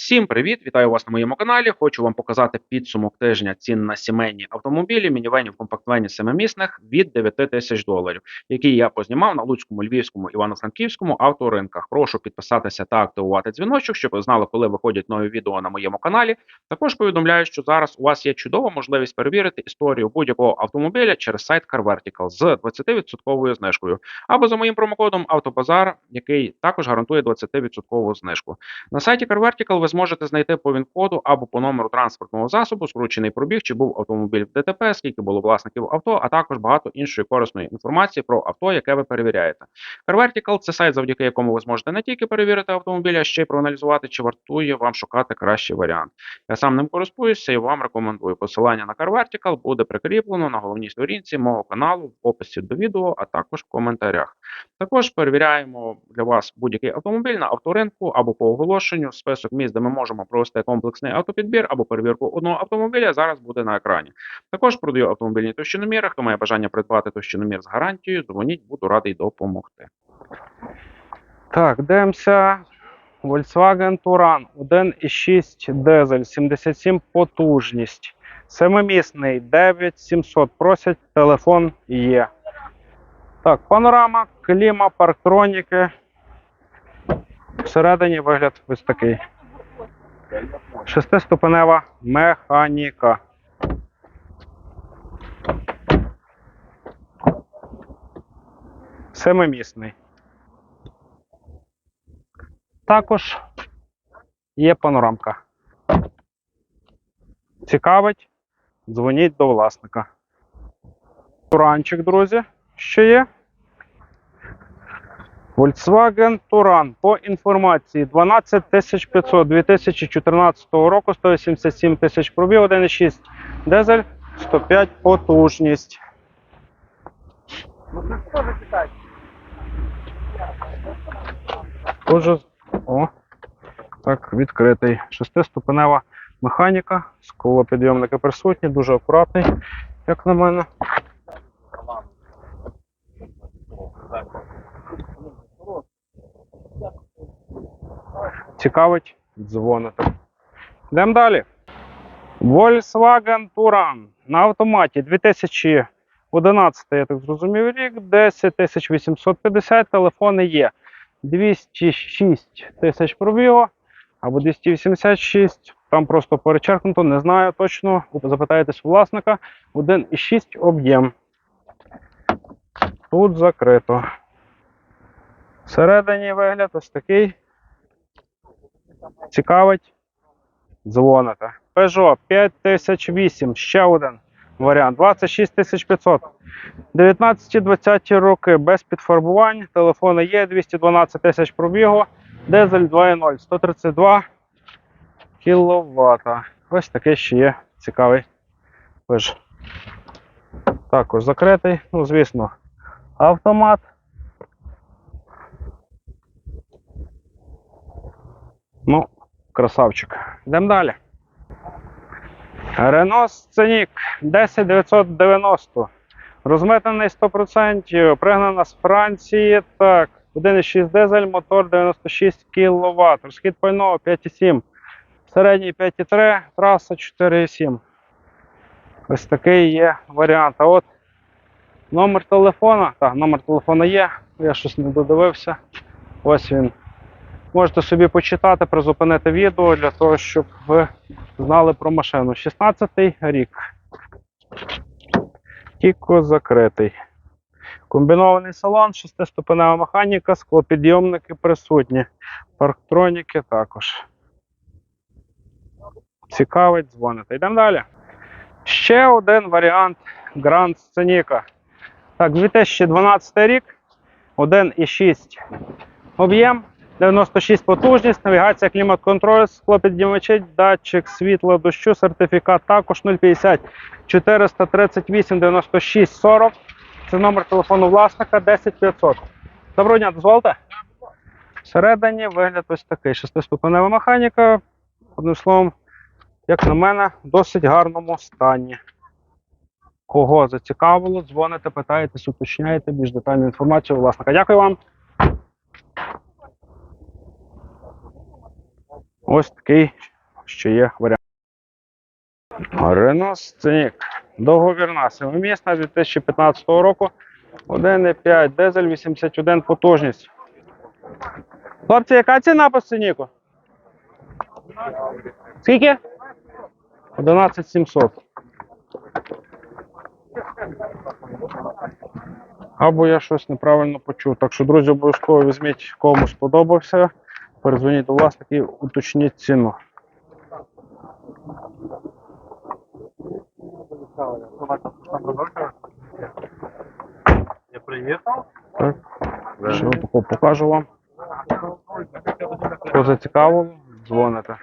Всім привіт! Вітаю вас на моєму каналі. Хочу вам показати підсумок тижня цін на сімейні автомобілі, мінівенів комплектуванні семимісних від 9 тисяч доларів, які я познімав на Луцькому, Львівському, Івано-Франківському авторинках. Прошу підписатися та активувати дзвіночок, щоб ви знали, коли виходять нові відео на моєму каналі. Також повідомляю, що зараз у вас є чудова можливість перевірити історію будь-якого автомобіля через сайт CarVertical з 20% знижкою або за моїм промокодом Автобазар, який також гарантує 20% знижку. На сайті CarVertical ви зможете знайти по ВІН-коду або по номеру транспортного засобу, скручений пробіг, чи був автомобіль в ДТП, скільки було власників авто, а також багато іншої корисної інформації про авто, яке ви перевіряєте. CarVertical – це сайт, завдяки якому ви зможете не тільки перевірити автомобіль, а ще й проаналізувати, чи вартує вам шукати кращий варіант. Я сам ним користуюся і вам рекомендую. Посилання на CarVertical буде прикріплено на головній сторінці мого каналу в описі до відео, а також в коментарях. Також перевіряємо для вас будь-який автомобіль на авторинку або по оголошенню. Список місць, ми можемо провести комплексний автопідбір або перевірку одного автомобіля, зараз буде на екрані. Також продаю автомобільні товщиноміри. Хто має бажання придбати товщиномір з гарантією, дзвоніть, буду радий допомогти. Так, дивимося. Volkswagen Touran 1,6 дизель, 77 потужність. Семимісний 9700. Просять, телефон є. Так, панорама, кліма, парктроніки. Всередині вигляд ось такий. Шестиступенева механіка. Семимісний. Також є панорамка. Цікавить, дзвоніть до власника. Туранчик, друзі, ще є. Volkswagen Touran по інформації 12500 2014 року, 187 тисяч пробіг, 1,6 дизель, 105 потужність. Тоже о, так, відкритий. Шестиступенева механіка, склопідйомники присутні, дуже акуратний, як на мене. Цікавить, дзвоните. Йдемо далі. Volkswagen Touran на автоматі 2011, я так зрозумів, рік, 10 850, телефони є. 206 тисяч пробігу або 286. Там просто перечеркнуто, не знаю точно. Запитаєтесь власника. 1,6 об'єм. Тут закрито. Всередині вигляд ось такий. Цікавить. Дзвоните. Peugeot 5008. Ще один варіант. 26 500. 19-20 роки без підфарбувань. Телефони є 212 тисяч пробігу. Дизель 2.0, 132 кВт. Ось такий ще є цікавий пиж. Також закритий. Ну, звісно, автомат. Ну, красавчик. Йдемо далі. Renault Scenic 10990. Розмитнений 100%, пригнана з Франції. Так, 1,6 дизель, мотор 96 кВт. Розхід пального 5,7. Середній 5,3, траса 4,7. Ось такий є варіант. А от номер телефона. Так, номер телефона є. Я щось не додивився. Ось він. Можете собі почитати, призупинити відео для того, щоб ви знали про машину. 16-й рік. Тіко закритий. Комбінований салон, шестиступенева механіка, склопідйомники присутні. Парктроніки також. Цікавить, дзвоните. Йдемо далі. Ще один варіант Grand Scenic. Так, 2012 рік. 1,6 об'єм. 96 потужність, навігація, клімат-контроль, склопіднімачі, датчик світла, дощу, сертифікат також 050 438 96 40. Це номер телефону власника 10500. Доброго дня, дозволите? Всередині вигляд ось такий. Шестиступенева механіка. Одним словом, як на мене, в досить гарному стані. Кого зацікавило, дзвоните, питаєтесь, уточняєте більш детальну інформацію власника. Дякую вам. Ось такий ще є варіант. Renault Scenic. Договірна семимісна 2015 року. 1,5 дизель 81 потужність. Хлопці, яка ціна по сценіку? Скільки? 11 700. Або я щось неправильно почув. Так що, друзі, обов'язково візьміть, кому сподобався. Передзвоніть до вас і уточніть ціну. Я приїхав. Так. Покажу вам. Хто зацікавив, дзвоните.